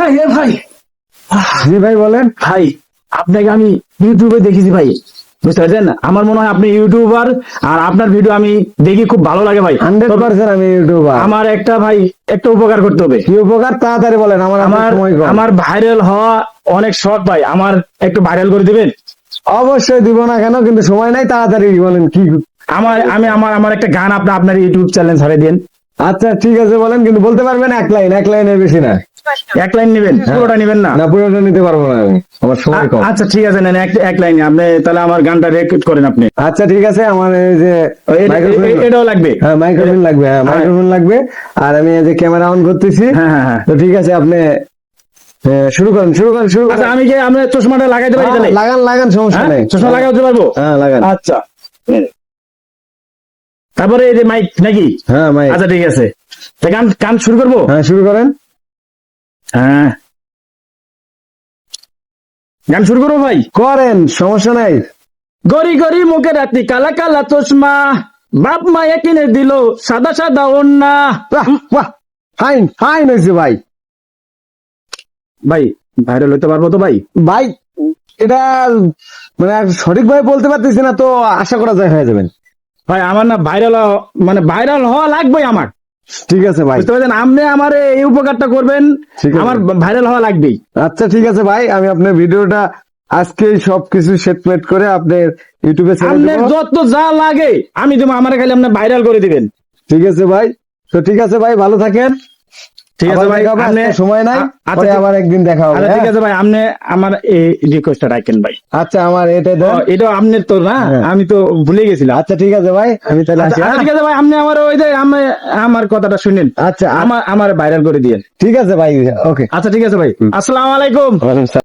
ভাই এ ভাই। জি ভাই বলেন। ভাই আপনাকে আমি ইউটিউবে দেখেছি ভাই। বুঝতে পারছেন? আমার মনে হয় আপনি ইউটিউবার আর আপনার ভিডিও আমি দেখি খুব ভালো লাগে ভাই। হান্ড্রেড পার্সেন্ট আমি ইউটিউবার। আমার একটা ভাই একটা উপকার করতে হবে। কি উপকার? তাড়াতাড়ি বলেন আমার আমার আমার ভাইরাল হওয়া অনেক শখ ভাই। আমার একটু ভাইরাল করে দিবেন? অবশ্যই দিব না কেন কিন্তু সময় নাই তাড়াতাড়ি বলেন কি আমার আমি আমার আমার একটা গান আপনি আপনার ইউটিউব চ্যানেল ছাড়ে দিন। আচ্ছা ঠিক আছে বলেন কিন্তু বলতে পারবেন এক লাইন এক লাইনের বেশি না। এক লাইন নেবেন পুরোটা নেবেন না? না পুরোটা নিতে পারব না আমি আমার সময় কম। আচ্ছা ঠিক আছে নেন এক এক লাইনে আপনি তাহলে আমার গানটা রেকর্ড করেন আপনি। আচ্ছা ঠিক আছে আমার এই যে এটাও লাগবে। হ্যাঁ মাইক্রোফোন লাগবে হ্যাঁ মাইক্রোফোন লাগবে। আর আমি এই যে ক্যামেরা অন করতেছি। হ্যাঁ হ্যাঁ হ্যাঁ। তো ঠিক আছে আপনি শুরু করেন শুরু করেন শুরু আচ্ছা করেন। আমি কি আমরা চশমাটা লাগাইতে পারি তাহলে? হ্যাঁ, লাগান লাগান সমস্যা হ্যাঁ? নেই। চশমা লাগাতে পারব? হ্যাঁ লাগান। আচ্ছা তারপরে এই যে মাইক নাকি? হ্যাঁ মাই আচ্ছা ঠিক আছে। তা গান গান শুরু করব? হ্যাঁ শুরু করেন। হ্যাঁ। গান শুরু করব ভাই। করেন সমস্যা নাই। গরি গরি মুখে রাতি কালা কালা চশমা। বাপ মায়া কিনে দিল সাদা সাদা ওন্না ফাইন ফাইন হয়েছে ভাই। ভাই ভাইরাল হইতে পারব তো ভাই? ভাই এটা মানে সঠিক ভাবে বলতে পারতেছি না তো আশা করা যায় হয়ে যাবেন। ভাই আমার না ভাইরাল মানে ভাইরাল হওয়া লাগবেই আমার। ঠিক আছে ভাই। বুঝতে পারছেন? আপনি আমার এই উপকারটা করবেন আমার ভাইরাল হওয়া লাগবেই। আচ্ছা ঠিক আছে ভাই আমি আপনার ভিডিওটা আজকে সবকিছু সেটমেট করে আপনার ইউটিউবে আপনার যত যা লাগে আমি দেবো আমার খালি আপনি ভাইরাল করে দিবেন। ঠিক আছে ভাই। তো ঠিক আছে ভাই ভালো থাকেন। ঠিক আছে ভাই আপনি সময় নাই আচ্ছা, পরে আবার একদিন দেখা হবে আচ্ছা ঠিক হ্যাঁ? আছে ভাই আপনি আমার এই রিকোয়েস্টটা রাখেন ভাই। আচ্ছা আমার এটা দেন। এটা আপনার তো না হ্যাঁ। আমি তো ভুলে গেছিলাম। আচ্ছা ঠিক আছে ভাই আমি তাহলে আচ্ছা আসি হ্যাঁ? ঠিক আছে ভাই আপনি আমার ওই যে আমি- আমার কথাটা শুনেন। আচ্ছা আমার আমার ভাইরাল করে দিয়েন। ঠিক আছে ভাই ওকে। আচ্ছা ঠিক আছে ভাই। আসসালামু আলাইকুম।